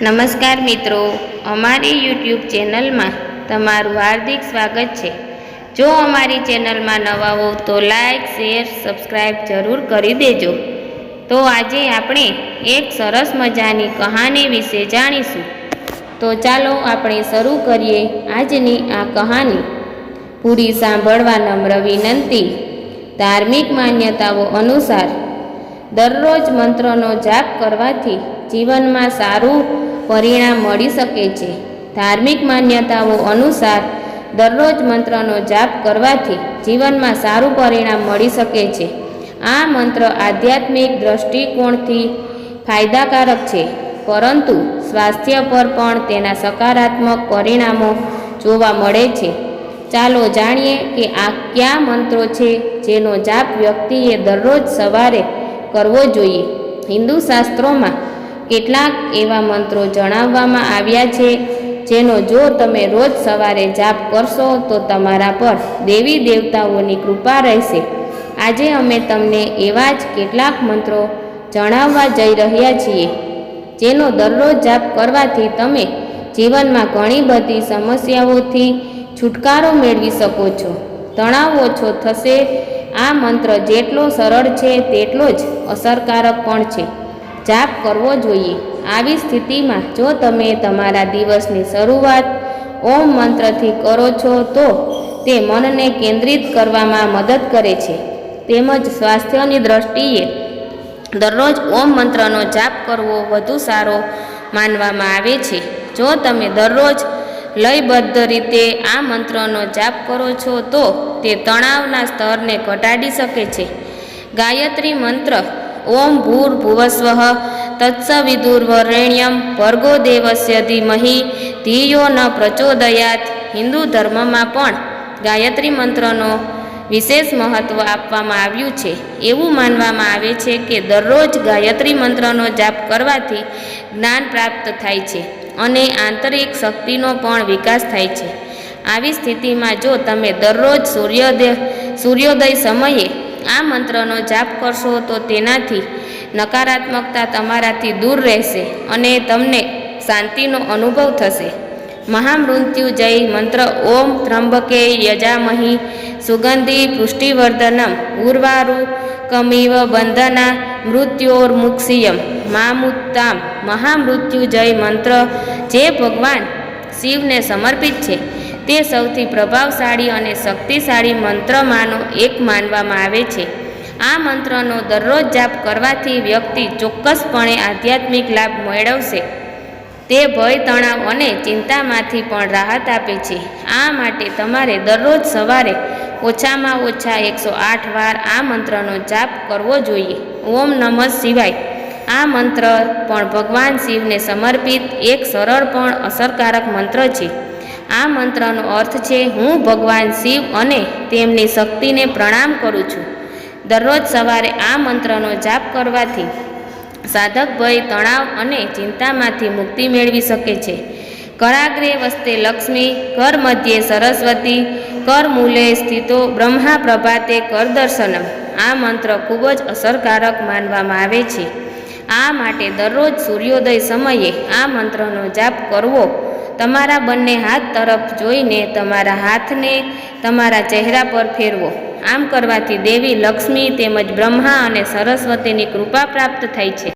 નમસ્કાર મિત્રો, અમારી યુટ્યુબ ચેનલમાં તમારું હાર્દિક સ્વાગત છે. જો અમારી ચેનલમાં નવા હો તો લાઇક શેર સબસ્ક્રાઈબ જરૂર કરી દેજો. તો આજે આપણે એક સરસ મજાની કહાની વિશે જાણીશું. તો ચાલો આપણે શરૂ કરીએ આજની આ કહાની. પૂરી સાંભળવા નમ્ર વિનંતી. ધાર્મિક માન્યતાઓ અનુસાર દરરોજ મંત્રનો જાપ કરવાથી જીવનમાં સારું પરિણામ મળી શકે છે. ધાર્મિક માન્યતાઓ અનુસાર, દરરોજ મંત્રનો જાપ કરવાથી જીવનમાં સારું પરિણામ મળી શકે છે. આ મંત્ર આધ્યાત્મિક દ્રષ્ટિકોણથી ફાયદાકારક છે, પરંતુ સ્વાસ્થ્ય પર પણ તેના સકારાત્મક પરિણામો જોવા મળે છે. ચાલો જાણીએ કે આ કયા મંત્રો છે જેનો જાપ વ્યક્તિએ દરરોજ સવારે કરવો જોઈએ. હિન્દુ શાસ્ત્રોમાં કેટલાક એવા મંત્રો જણાવવામાં આવ્યા છે, જેનો જો તમે રોજ સવારે જાપ કરશો તો તમારા પર દેવી દેવતાઓની કૃપા રહેશે. આજે અમે તમને એવા જ કેટલાક મંત્રો જણાવવા જઈ રહ્યા છીએ, જેનો દરરોજ જાપ કરવાથી તમે જીવનમાં ઘણી બધી સમસ્યાઓથી છુટકારો મેળવી શકો છો. તણાવ ઓછો થશે, આ મંત્ર જેટલો સરળ છે, તેટલો જ અસરકારક પણ છે. જાપ કરવો જોઈએ. આવી સ્થિતિમાં જો તમે તમારા દિવસની શરૂઆત ઓમ મંત્રથી કરો છો, તો તે મનને કેન્દ્રિત કરવામાં મદદ કરે છે. તેમજ સ્વાસ્થ્યની દ્રષ્ટિએ દરરોજ ઓમ મંત્રનો જાપ કરવો વધુ સારો માનવામાં આવે છે. જો તમે દરરોજ લયબદ્ધ રીતે આ મંત્રનો જાપ કરો છો, તો તે તણાવના સ્તરને ઘટાડી શકે છે. ગાયત્રી મંત્ર ઓમ ભૂર ભુવસ્વ, તત્સવિદુર્વરેણ્યમ ભર્ગો દેવસ્ય ધીમહિ, ધિયો ન પ્રચોદયાત. હિન્દુ ધર્મમાં પણ ગાયત્રી મંત્રનો વિશેષ મહત્ત્વ આપવામાં આવ્યું છે. એવું માનવામાં આવે છે કે દરરોજ ગાયત્રી મંત્રનો જાપ કરવાથી જ્ઞાન પ્રાપ્ત થાય છે અને આંતરિક શક્તિનો પણ વિકાસ થાય છે. આવી સ્થિતિમાં જો તમે દરરોજ સૂર્યોદય સૂર્યોદય સમયે આ મંત્રનો જાપ કરશો તો તેનાથી નકારાત્મકતા તમારાથી દૂર રહેશે અને તમને શાંતિનો અનુભવ થશે. મહામૃત્યુજય મંત્ર ઓમ ત્રંબકે યજામહી સુગંધી પુષ્ટિવર્ધનમ ઉર્વારુ કમિવ બંધના મૃત્યોર્મુક્ષિયમ મામુત્તામ. મહામૃત્યુજય મંત્ર. જે ભગવાન શિવને સમર્પિત છે. તે સૌથી પ્રભાવશાળી અને શક્તિશાળી મંત્રમાંનો એક માનવામાં આવે છે. આ મંત્રનો દરરોજ જાપ કરવાથી વ્યક્તિ ચોક્કસપણે આધ્યાત્મિક લાભ મેળવશે. તે ભય, તણાવ અને ચિંતામાંથી પણ રાહત આપે છે. આ માટે તમારે દરરોજ સવારે ઓછામાં ઓછા એકસો આઠ વાર આ મંત્રનો જાપ કરવો જોઈએ. ઓમ નમઃ શિવાય. આ મંત્ર પણ ભગવાન શિવને સમર્પિત એક સરળ પણ અસરકારક મંત્ર છે. આ મંત્રનો અર્થ છે, હું ભગવાન શિવ અને તેમની શક્તિને પ્રણામ કરું છું. દરરોજ સવારે આ મંત્રનો જાપ કરવાથી સાધક ભય, તણાવ અને ચિંતામાંથી મુક્તિ મેળવી શકે છે. કરાગ્રે વસ્તે લક્ષ્મી, કર મધ્યે સરસ્વતી, કર મૂલે સ્થિતો બ્રહ્મા પ્રભાતે કર દર્શનમ. આ મંત્ર ખૂબ જ અસરકારક માનવામાં આવે છે. આ માટે દરરોજ સૂર્યોદય સમયે આ મંત્રનો જાપ કરવો તમારા બંને હાથ તરફ જોઈને તમારા હાથને તમારા ચહેરા પર ફેરવો. આમ કરવાથી દેવી લક્ષ્મી તેમજ બ્રહ્મા અને સરસ્વતીની કૃપા પ્રાપ્ત થાય છે.